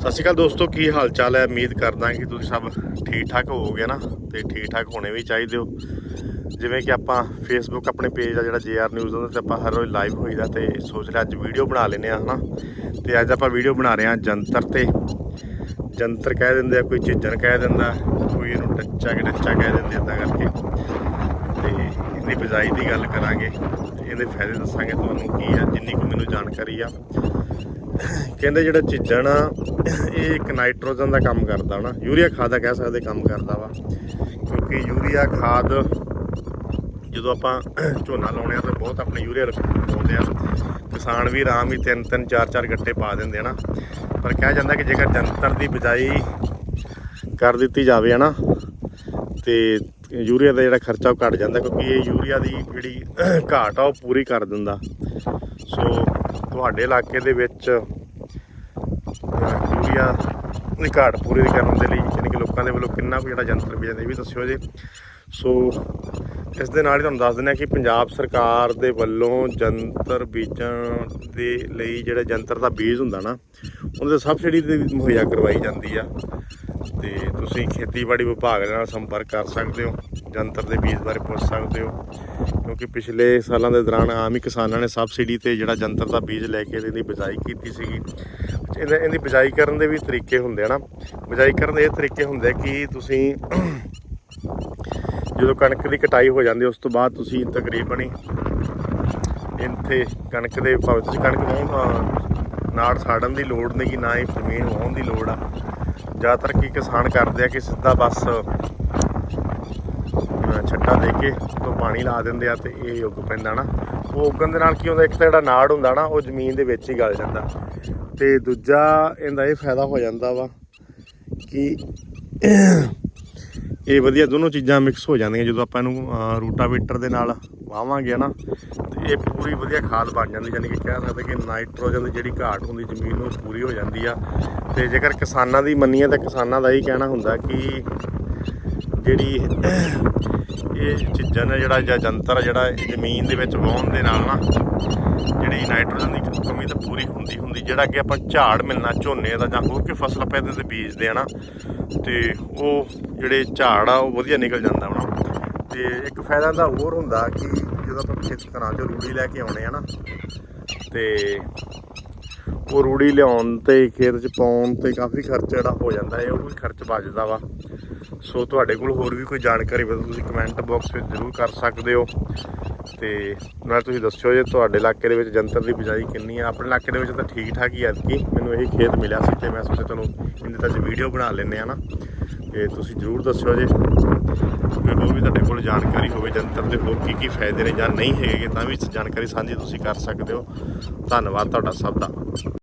ਸਤਿ ਸ਼੍ਰੀ ਅਕਾਲ ਦੋਸਤੋ, ਕੀ ਹਾਲ ਚਾਲ ਹੈ? ਉਮੀਦ ਕਰਦਾ ਕਿ ਤੁਸੀਂ ਸਭ ਠੀਕ ਠਾਕ ਹੋਵੋਗੇ ਨਾ, ਤੇ ਠੀਕ ਠਾਕ ਹੋਣੇ ਵੀ ਚਾਹੀਦੇ ਹੋ। ਜਿਵੇਂ ਕਿ ਆਪਾਂ ਫੇਸਬੁੱਕ ਆਪਣੇ ਪੇਜ ਆ ਜਿਹੜਾ ਜੇਆਰ ਨਿਊਜ਼ ਉਹਦੇ ਤੇ ਆਪਾਂ ਹਰ ਰੋਜ਼ ਲਾਈਵ ਹੋਈਦਾ ਤੇ ਸੋਚ ਲਿਆ ਅੱਜ ਵੀਡੀਓ ਬਣਾ ਲੈਨੇ ਆ ਹਨਾ? ਤੇ ਅੱਜ ਆਪਾਂ ਵੀਡੀਓ ਬਣਾ ਰਹੇ ਆ ਜੰਤਰ ਤੇ। ਜੰਤਰ ਕਹਿ ਦਿੰਦੇ ਆ, ਕੋਈ ਝਿੱਜਣ ਕਹਿ ਦਿੰਦਾ, ਕੋਈ ਇਹਨੂੰ ਟੱਚਾ ਕੇ ਟੱਚਾ ਕਹਿ ਦਿੰਦੇ ਏਦਾਂ ਕਰਕੇ। ਤੇ ਇਹਦੀ ਬਿਜਾਈ ਦੀ ਗੱਲ ਕਰਾਂਗੇ ਇਹਦੇ ਫਾਇਦੇ ਦੱਸਾਂਗੇ ਤੁਹਾਨੂੰ ਕੀ ਆ, ਜਿੰਨੀ ਕੁ ਮੈਨੂੰ ਜਾਣਕਾਰੀ ਆ। ਕਹਿੰਦੇ ਜਿਹੜਾ ਝਿੱਜਣ ਨਾ ਇਹ ਇੱਕ ਨਾਈਟ੍ਰੋਜਨ ਦਾ ਕੰਮ ਕਰਦਾ ਨਾ ਯੂਰੀਆ ਖਾਦ ਦਾ ਕਹਿ ਸਕਦੇ, ਕੰਮ ਕਰਦਾ ਵਾ। ਕਿਉਂਕਿ ਯੂਰੀਆ ਖਾਦ ਜਦੋਂ ਆਪਾਂ ਝੋਨਾ ਲਾਉਣੇ ਆ ਤਾਂ ਬਹੁਤ ਆਪਣੇ ਯੂਰੀਆ ਪਾਉਂਦੇ ਆ। ਕਿਸਾਨ ਵੀ ਆਰਾਮ ਹੀ ਤਿੰਨ ਤਿੰਨ, ਚਾਰ ਚਾਰ ਗੱਟੇ ਪਾ ਦਿੰਦੇ ਆ ਨਾ। ਪਰ ਕਿਹਾ ਜਾਂਦਾ ਕਿ ਜੇਕਰ ਜੰਤਰ ਦੀ ਬਿਜਾਈ ਕਰ ਦਿੱਤੀ ਜਾਵੇ ਹਨਾ, ਤੇ ਯੂਰੀਆ ਦਾ ਜਿਹੜਾ ਖਰਚਾ ਉਹ ਘਟ ਜਾਂਦਾ, ਕਿਉਂਕਿ ਇਹ ਯੂਰੀਆ ਦੀ ਜਿਹੜੀ ਘਾਟ ਆ, ਉਹ ਪੂਰੀ ਕਰ ਦਿੰਦਾ। ਸੋ ਤੁਹਾਡੇ ਇਲਾਕੇ ਦੇ ਵਿੱਚ ਅਹ, ਯੂਰੀਆ ਘਾਟ ਪੂਰੀ ਕਰਨ ਦੇ ਲਈ ਯਾਨੀ ਕਿ ਲੋਕਾਂ ਦੇ ਵੱਲੋਂ ਕਿੰਨਾ ਕੁ ਜਿਹੜਾ ਜੰਤਰ ਵੇਚਦੇ ਇਹ ਵੀ ਦੱਸਿਓ ਜੀ। ਸੋ ਇਸ ਦੇ ਨਾਲ ਹੀ ਤੁਹਾਨੂੰ ਦੱਸ ਦਿੰਦੇ ਹਾਂ ਕਿ ਪੰਜਾਬ ਸਰਕਾਰ ਦੇ ਵੱਲੋਂ ਜੰਤਰ ਬੀਜਣ ਦੇ ਲਈ ਜਿਹੜਾ ਜੰਤਰ ਦਾ ਬੀਜ ਹੁੰਦਾ ਨਾ ਉਹਦੇ ਸਬਸਿਡੀ ਤੇ ਮੁਹੱਈਆ ਕਰਵਾਈ ਜਾਂਦੀ ਆ। ਤੇ ਤੁਸੀਂ ਖੇਤੀਬਾੜੀ ਵਿਭਾਗ ਨਾਲ ਸੰਪਰਕ ਕਰ ਸਕਦੇ ਹੋ, ਜੰਤਰ ਦੇ ਬੀਜ ਬਾਰੇ ਪੁੱਛ ਸਕਦੇ ਹੋ, ਕਿਉਂਕਿ ਪਿਛਲੇ ਸਾਲਾਂ ਦੇ ਦੌਰਾਨ ਆਮ ਹੀ ਕਿਸਾਨਾਂ ਨੇ ਸਬਸਿਡੀ ਤੇ ਜਿਹੜਾ ਜੰਤਰ ਦਾ ਬੀਜ ਲੈ ਕੇ ਇਹਦੀ ਬਿਜਾਈ ਕੀਤੀ ਸੀਗੀ। ਇਹਦਾ, ਇਹਦੀ ਬਿਜਾਈ ਕਰਨ ਦੇ ਵੀ ਤਰੀਕੇ ਹੁੰਦੇ ਆ ਨਾ। ਬਿਜਾਈ ਕਰਨ ਦੇ ਇਹ ਤਰੀਕੇ ਹੁੰਦੇ ਕਿ ਤੁਸੀਂ ਜਦੋਂ ਕਣਕ ਦੀ ਕਟਾਈ ਹੋ ਜਾਂਦੀ, ਉਸ ਤੋਂ ਬਾਅਦ ਤੁਸੀਂ ਤਕਰੀਬਨ ਹੀ ਇੱਥੇ ਕਣਕ ਦੇ ਭਾਵੇਂ ਤੁਸੀਂ ਕਣਕ ਨੂੰ ਨਾੜ ਸਾੜਨ ਦੀ ਲੋੜ ਨਹੀਂ ਕਿ ਨਾ ਹੀ ਜ਼ਮੀਨ ਵਾਹੁਣ ਦੀ ਲੋੜ ਆ। ਜ਼ਿਆਦਾਤਰ ਕੀ ਕਿਸਾਨ ਕਰਦੇ ਆ ਕਿ ਸਿੱਧਾ ਬਸ ਅਹ, ਛੱਟਾ ਦੇ ਕੇ ਤੋਂ ਪਾਣੀ ਲਾ ਦਿੰਦੇ ਆ ਤੇ ਇਹ ਉੱਗ ਪੈਂਦਾ ਨਾ। ਉਹ ਉੱਗਣ ਦੇ ਨਾਲ ਕੀ ਹੁੰਦਾ ਇੱਕ ਤਾਂ ਜਿਹੜਾ ਨਾੜ ਹੁੰਦਾ ਨਾ ਉਹ ਜ਼ਮੀਨ ਦੇ ਵਿੱਚ ਹੀ ਗਲ ਜਾਂਦਾ। ਤੇ ਦੂਜਾ ਇਹਦਾ ਇਹ ਫਾਇਦਾ ਹੋ ਜਾਂਦਾ ਵਾ ਕਿ ਇਹ ਵਧੀਆ ਦੋਨੋਂ ਚੀਜ਼ਾਂ ਮਿਕਸ ਹੋ ਜਾਂਦੀਆਂ ਜਦੋਂ ਆਪਾਂ ਇਹਨੂੰ ਰੂਟਾਵੇਟਰ ਦੇ ਨਾਲ ਵਾਵਾਂਗੇ ਨਾ ਤੇ ਇਹ ਪੂਰੀ ਵਧੀਆ ਖਾਦ ਬਣ ਜਾਂਦੀ ਯਾਨੀ ਕਿ ਕਹਿ ਸਕਦੇ ਕਿ ਨਾਈਟ੍ਰੋਜਨ ਦੀ ਜਿਹੜੀ ਘਾਟ ਹੁੰਦੀ ਜ਼ਮੀਨ ਨੂੰ ਪੂਰੀ ਹੋ ਜਾਂਦੀ ਆ। ਤੇ ਜੇਕਰ ਕਿਸਾਨਾਂ ਦੀ ਮੰਨੀਏ ਤਾਂ ਕਿਸਾਨਾਂ ਦਾ ਇਹ ਕਹਿਣਾ ਹੁੰਦਾ ਕਿ ਜਿਹੜੀ ਇਹ ਚੀਜ਼ਾਂ ਨੇ ਜਿਹੜਾ ਜਾਂ ਜੰਤਰ ਆ ਜਿਹੜਾ ਜ਼ਮੀਨ ਦੇ ਵਿੱਚ ਵਾਉਣ ਦੇ ਨਾਲ ਨਾ ਜਿਹੜੀ ਨਾਈਟ੍ਰੋਜਨ ਦੀ ਕਮੀ ਤਾਂ ਪੂਰੀ ਹੁੰਦੀ ਹੁੰਦੀ, ਜਿਹੜਾ ਕਿ ਆਪਾਂ ਝਾੜ ਮਿਲਣਾ ਝੋਨੇ ਦਾ ਜਾਂ ਹੋਰ ਕੋਈ ਫਸਲ ਆਪਾਂ ਇਹਦੇ ਤੇ ਬੀਜਦੇ ਆ ਨਾ, ਤੇ ਉਹ ਜਿਹੜੇ ਝਾੜ ਆ ਉਹ ਵਧੀਆ ਨਿਕਲ ਜਾਂਦਾ ਵਾ। ਤੇ ਇੱਕ ਫਾਇਦਾ ਦਾ ਹੋਰ ਹੁੰਦਾ ਕਿ ਜਦੋਂ ਆਪਾਂ ਖੇਤ ਘਰਾਂ 'ਚੋਂ ਰੂੜੀ ਲੈ ਕੇ ਆਉਣੇ ਆ ਨਾ, ਤੇ ਉਹ ਰੂੜੀ ਲਿਆਉਣ ਤੇ, ਖੇਤ 'ਚ ਪਾਉਣ ਤੇ ਕਾਫੀ ਖਰਚ ਜਿਹੜਾ ਹੋ ਜਾਂਦਾ ਹੈ, ਉਹ ਵੀ ਖਰਚ ਬਚਦਾ ਵਾ। ਸੋ ਤੁਹਾਡੇ ਕੋਲ ਹੋਰ ਵੀ ਕੋਈ ਜਾਣਕਾਰੀ ਹੋਵੇ ਤੁਸੀਂ ਕਮੈਂਟ ਬਾਕਸ ਵਿੱਚ ਜ਼ਰੂਰ ਕਰ ਸਕਦੇ ਹੋ। ਤੇ ਨਾਲ ਤੁਸੀਂ ਦੱਸਿਓ ਜੇ ਤੁਹਾਡੇ ਇਲਾਕੇ ਦੇ ਵਿੱਚ ਜੰਤਰ ਦੀ ਬਿਜਾਈ ਕਿੰਨੀ ਆ। ਆਪਣੇ ਇਲਾਕੇ ਦੇ ਵਿੱਚ ਤਾਂ ਠੀਕ ਠਾਕ ਹੀ ਆ ਕਿ ਮੈਨੂੰ ਇਹ ਖੇਤ ਮਿਲਿਆ ਸੀ ਤੇ ਮੈਂ ਸੋਚਿਆ ਚਲੋ ਇਹਦੇ ਤਾਂ ਵੀਡੀਓ ਬਣਾ ਲੈਂਦੇ ਆ ਨਾ। ਤੇ ਤੁਸੀਂ ਜ਼ਰੂਰ ਦੱਸਿਓ ਜੇ। ਕਿ ਹੋਰ ਵੀ ਤੁਹਾਡੇ ਕੋਲ ਜਾਣਕਾਰੀ ਹੋਵੇ ਜੰਤਰ ਦੇ ਹੋਰ ਕੀ ਕੀ ਫਾਇਦੇ ਨੇ ਜਾਂ ਨਹੀਂ ਹੈਗੇ, ਤਾਂ ਵੀ ਜਾਣਕਾਰੀ ਸਾਂਝੀ ਤੁਸੀਂ ਕਰ ਸਕਦੇ ਹੋ। ਧੰਨਵਾਦ ਤੁਹਾਡਾ ਸਭ ਦਾ।